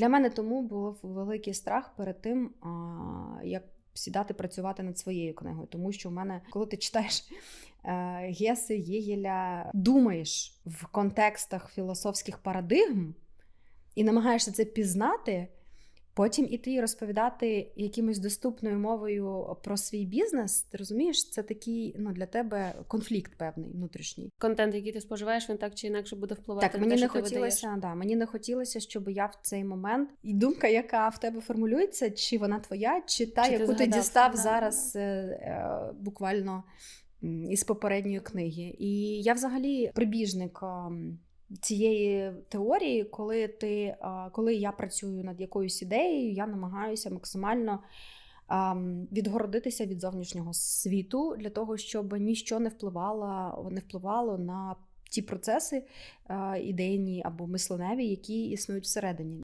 Для мене тому був великий страх перед тим, як сідати працювати над своєю книгою. Тому що в мене, коли ти читаєш е, Геси, Єгеля, думаєш в контекстах філософських парадигм і намагаєшся це пізнати. Потім іти розповідати якимось доступною мовою про свій бізнес, ти розумієш, це такий ну для тебе конфлікт певний внутрішній. Контент, який ти споживаєш, він так чи інакше буде впливати Так, на мені те, не що ти хотілося, да, мені не хотілося, щоб я в цей момент і думка, яка в тебе формулюється, чи вона твоя, чи та, Чи ти яку ти згадав, дістав да, зараз е, е, буквально із попередньої книги. І я взагалі прибіжник. ем, Цієї теорії, коли ти, коли я працюю над якоюсь ідеєю, я намагаюся максимально відгородитися від зовнішнього світу для того, щоб ніщо не впливало, не впливало на ті процеси ідейні або мисленеві, які існують всередині.